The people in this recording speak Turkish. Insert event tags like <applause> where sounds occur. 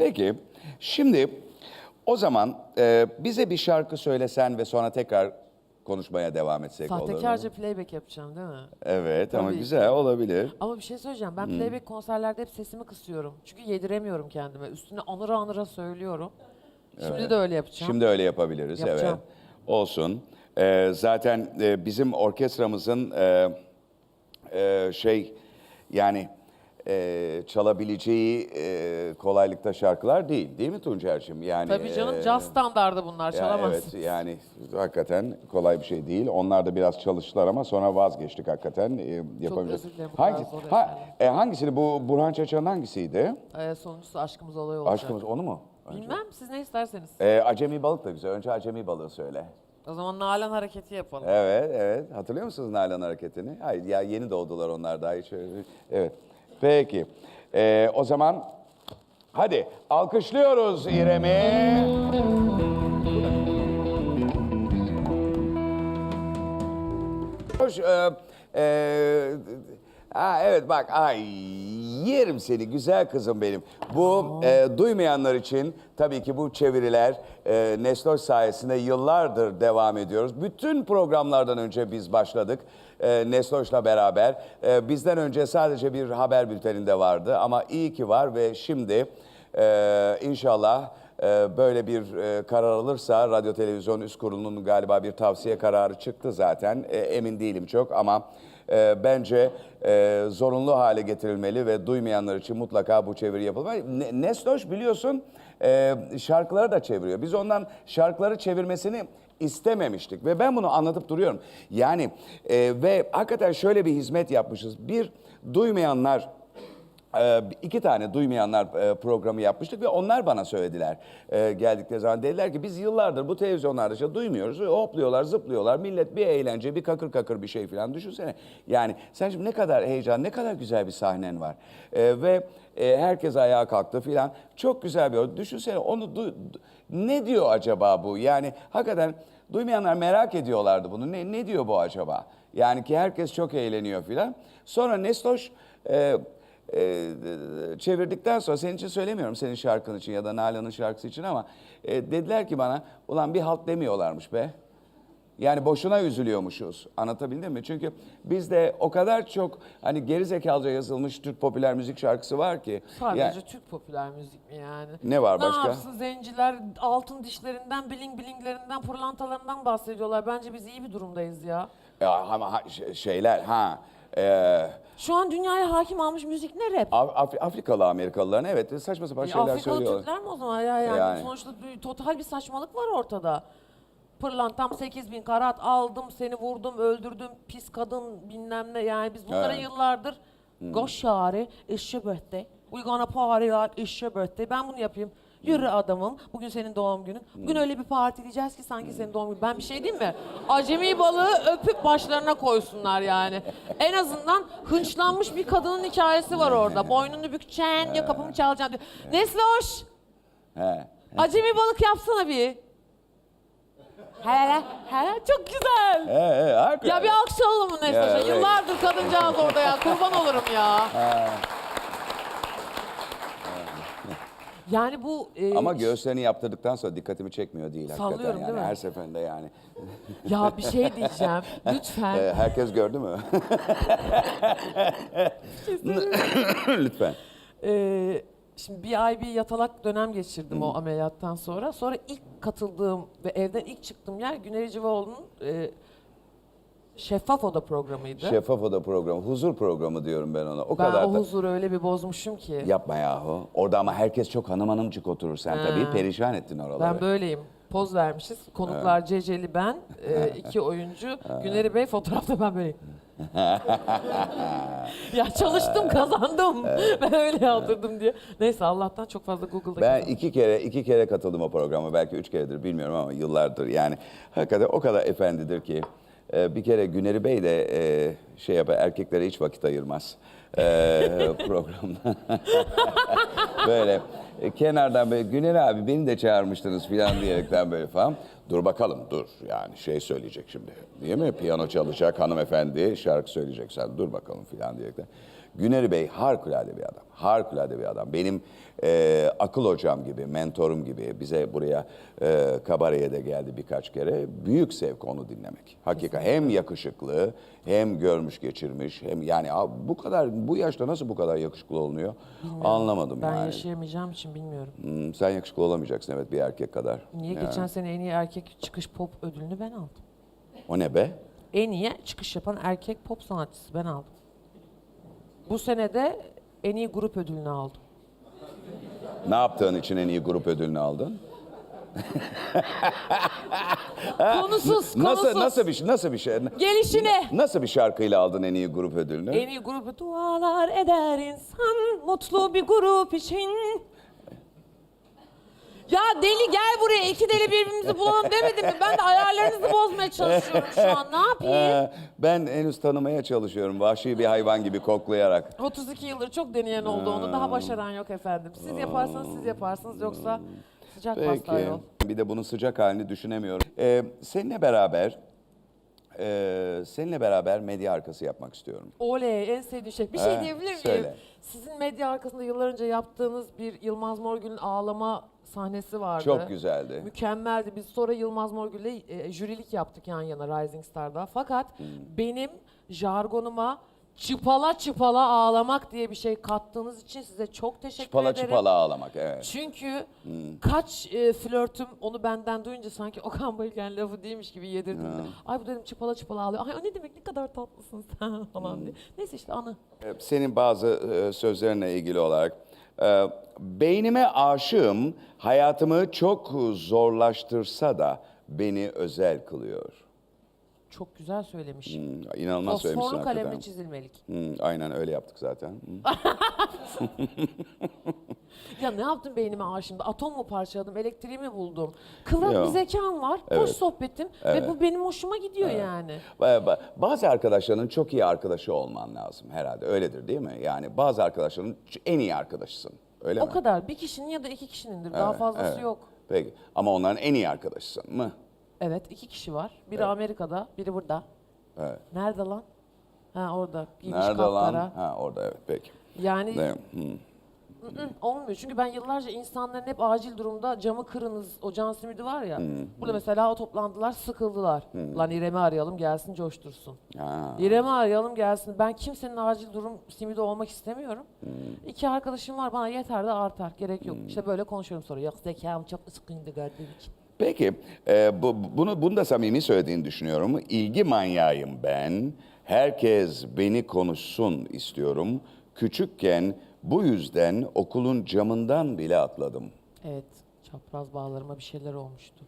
Peki, şimdi o zaman e, bize bir şarkı söylesen ve sonra tekrar konuşmaya devam etsek olur mu? Sahtekarca playback yapacağım değil mi? Evet ama Tabii güzel olabilir. Ama bir şey söyleyeceğim. Ben playback konserlerde hep sesimi kısıyorum. Çünkü yediremiyorum kendime. Üstüne anıra anıra söylüyorum. Şimdi de öyle yapacağım. Şimdi öyle yapabiliriz Yapacağım. evet. Olsun. E, zaten e, bizim orkestramızın e, e, şey yani e, çalabileceği e, kolaylıkta şarkılar değil değil mi Tuncer'cim? Yani, Tabii canım e, jazz standardı bunlar. Çalamazsın. evet yani hakikaten kolay bir şey değil. Onlar da biraz çalıştılar ama sonra vazgeçtik hakikaten. E, yapamayacağız. özür dilerim, Hangi, ha, e, hangisini bu Burhan Çaçan'ın hangisiydi? Ee, sonuncusu aşkımız olay olacak. Aşkımız onu mu? Bilmem siz ne isterseniz. E, acemi balık da güzel. Önce acemi balığı söyle. O zaman Nalan hareketi yapalım. Evet, evet. Hatırlıyor musunuz Nalan hareketini? Hayır, ya yeni doğdular onlar daha hiç. Evet. Peki. E, o zaman hadi alkışlıyoruz İrem'i. Hoş, e, e, ha, evet bak ay yerim seni güzel kızım benim. Bu e, duymayanlar için tabii ki bu çeviriler e, Nestor sayesinde yıllardır devam ediyoruz. Bütün programlardan önce biz başladık e, Nestor'la beraber. E, bizden önce sadece bir haber bülteninde vardı ama iyi ki var ve şimdi e, inşallah ee, böyle bir e, karar alırsa Radyo Televizyon Üst Kurulu'nun galiba bir tavsiye kararı çıktı zaten. E, emin değilim çok ama e, bence e, zorunlu hale getirilmeli ve duymayanlar için mutlaka bu çeviri yapılmalı. Ne- Nestoş biliyorsun e, şarkıları da çeviriyor. Biz ondan şarkıları çevirmesini istememiştik ve ben bunu anlatıp duruyorum. Yani e, ve hakikaten şöyle bir hizmet yapmışız. Bir duymayanlar iki tane duymayanlar e, programı yapmıştık ve onlar bana söylediler e, geldikleri zaman. Dediler ki biz yıllardır bu televizyonlarda işte duymuyoruz. Hopluyorlar, zıplıyorlar. Millet bir eğlence, bir kakır kakır bir şey falan düşünsene. Yani sen şimdi ne kadar heyecan, ne kadar güzel bir sahnen var. E, ve e, herkes ayağa kalktı filan. Çok güzel bir Düşünsene onu ne diyor acaba bu? Yani hakikaten duymayanlar merak ediyorlardı bunu. Ne, ne diyor bu acaba? Yani ki herkes çok eğleniyor filan. Sonra Nestoş e, e, çevirdikten sonra senin için söylemiyorum senin şarkın için ya da Nalan'ın şarkısı için ama e, dediler ki bana ulan bir halt demiyorlarmış be. Yani boşuna üzülüyormuşuz. Anlatabildim mi? Çünkü bizde o kadar çok hani geri zekalıca yazılmış Türk popüler müzik şarkısı var ki. Sadece Yani- Türk popüler müzik mi yani? Ne var başka? Ne yapsın zenciler altın dişlerinden, bling blinglerinden, pırlantalarından bahsediyorlar. Bence biz iyi bir durumdayız ya. ya ama ha- şeyler ha e, Şu an dünyaya hakim almış müzik ne rap? Af- Af- Afrikalı Amerikalıların evet saçma sapan Ya şeyler Afrikalı söylüyorlar. Türkler mi o zaman ya? Yani, Yani. sonuçta bir, total bir saçmalık var ortada. Pırlantam 8000 bin karat aldım, seni vurdum, öldürdüm, pis kadın bilmem ne. Yani biz bunlara Evet. Hmm. yıllardır goş yari, işe bötte. We gonna party like işe bötte. Ben bunu yapayım. Yürü adamım. Bugün senin doğum günün. Bugün öyle bir partileyeceğiz ki sanki senin doğum günün. Ben bir şey diyeyim mi? Acemi balığı öpüp başlarına koysunlar yani. En azından hınçlanmış bir kadının hikayesi var orada. Boynunu bükeceksin diyor, kapımı çalacaksın diyor. Nesloş! He. Acemi balık yapsana bir. He he çok güzel. He, he, hakikaten. Ya bir alkış alalım mı Ya, evet. Yıllardır kadıncağız orada ya. Kurban olurum ya. Yani bu... e, Ama göğüslerini yaptırdıktan sonra dikkatimi çekmiyor değil hakikaten. Sallıyorum, yani. değil mi? Her seferinde yani. Ya bir şey diyeceğim. <laughs> Lütfen. Ee, herkes gördü mü? <laughs> Lütfen. Ee, şimdi bir ay bir yatalak dönem geçirdim o ameliyattan sonra. Sonra ilk katıldığım ve evden ilk çıktığım yer Güneri Civaoğlu'nun e, Şeffaf Oda programıydı. Şeffaf Oda programı, huzur programı diyorum ben ona. O ben kadar o da... huzuru öyle bir bozmuşum ki. Yapma yahu. Orada ama herkes çok hanım hanımcık oturur. Sen Ha. tabii perişan ettin oraları. Ben böyleyim. Poz vermişiz. Konuklar Ceceli ben, e, iki oyuncu. Güneri Bey fotoğrafta ben böyleyim. <laughs> ya çalıştım kazandım. ben öyle yazdırdım diye. Neyse Allah'tan çok fazla Google'da Ben kazandım. iki kere iki kere katıldım o programa. Belki üç keredir bilmiyorum ama yıllardır. Yani hakikaten o kadar efendidir ki. E, bir kere Güneri Bey de e, şey yapar, erkeklere hiç vakit ayırmaz. E, <laughs> programda. <laughs> böyle e, kenardan böyle Güner abi beni de çağırmıştınız falan diyerekten böyle falan. Dur bakalım dur yani şey söyleyecek şimdi. Değil mi? Piyano çalacak hanımefendi şarkı söyleyecek sen dur bakalım falan diyerekten. Güneri Bey harikulade bir adam. Harikulade bir adam. Benim e, akıl hocam gibi, mentorum gibi bize buraya e, kabareye de geldi birkaç kere. Büyük zevk onu dinlemek. Hakikaten hem yakışıklı, hem görmüş geçirmiş, hem yani abi bu kadar bu yaşta nasıl bu kadar yakışıklı olunuyor anlamadım Ben yani. yaşayamayacağım için bilmiyorum. Hmm, sen yakışıklı olamayacaksın evet bir erkek kadar. Niye Ya. geçen sene en iyi erkek çıkış pop ödülünü ben aldım. O ne be? En iyi çıkış yapan erkek pop sanatçısı ben aldım. Bu sene de en iyi grup ödülünü aldım. Ne yaptığın için en iyi grup ödülünü aldın? <laughs> Konusuz, konusuz. Nasıl nasıl bir nasıl bir şey? Gelişine. Nasıl bir şarkıyla aldın en iyi grup ödülünü? En iyi grubu dualar eder insan mutlu bir grup için. Ya deli gel buraya iki deli birbirimizi bulalım demedim mi? Ben de ayarlarınızı bozmaya çalışıyorum şu an. Ne yapayım? Ee, ben henüz tanımaya çalışıyorum vahşi bir hayvan gibi koklayarak. 32 yıldır çok deneyen oldu onu. Daha başaran yok efendim. Siz yaparsanız siz yaparsınız yoksa sıcak pasta Peki. Bir de bunun sıcak halini düşünemiyorum. Ee, seninle beraber e, seninle beraber medya arkası yapmak istiyorum. Oley en sevdiğim şey. Bir şey diyebilir miyim? söyle. Sizin medya arkasında yıllar önce yaptığınız bir Yılmaz Morgül'ün ağlama sahnesi vardı. Çok güzeldi. Mükemmeldi. Biz sonra Yılmaz Morgül'le e, jürilik yaptık yan yana Rising Star'da. Fakat Hmm. benim jargonuma çıpala çıpala ağlamak diye bir şey kattığınız için size çok teşekkür Çıpala ederim. çıpala ağlamak evet. Çünkü Hmm. kaç e, flörtüm onu benden duyunca sanki Okan Bayülgen lafı değilmiş gibi yedirdim de. Ay bu dedim çıpala çıpala ağlıyor. Ay o ne demek ne kadar tatlısın sen <laughs> falan Hmm. diye. Neyse işte anı. Ee, Senin bazı e, sözlerinle ilgili olarak e, beynime aşığım hayatımı çok zorlaştırsa da beni özel kılıyor. Çok güzel söylemiş. Hmm, İnanılmaz söylemişsin Fosforlu hakikaten. kalemle çizilmelik. Hmm, aynen öyle yaptık zaten. Hmm. <laughs> Ya ne yaptım beynime aşımda? Atom mu parçaladım? Elektriği mi buldum? Kıvrak Yo. bir zekam var. Hoş Evet. sohbetim. Evet. Ve bu benim hoşuma gidiyor yani. Ba- ba- Bazı arkadaşların çok iyi arkadaşı olman lazım herhalde. Öyledir değil mi? Yani bazı arkadaşların ç- en iyi arkadaşısın. Öyle O mi? kadar. Bir kişinin ya da iki kişinindir. Daha Evet, fazlası evet. yok. Peki. Ama onların en iyi arkadaşısın mı? Evet iki kişi var. Biri Amerika'da, biri burada. Evet. Nerede lan? Ha orada. Giymiş Nerede lan? kapkara. Ha orada evet peki. Yani Değil mi? Olmuyor. Çünkü ben yıllarca insanların hep acil durumda camı kırınız, o can simidi var ya. Burada mesela o toplandılar, sıkıldılar. Lan İrem'i arayalım gelsin coştursun. Ha. İrem'i arayalım gelsin. Ben kimsenin acil durum simidi olmak istemiyorum. İki arkadaşım var bana yeter de artar. Gerek yok. İşte böyle konuşuyorum sonra. Yok zekam çok gördüğüm için. Peki, e, bu, bunu, bunu da samimi söylediğini düşünüyorum. İlgi manyağıyım ben. Herkes beni konuşsun istiyorum. Küçükken bu yüzden okulun camından bile atladım. Evet çapraz bağlarıma bir şeyler olmuştu.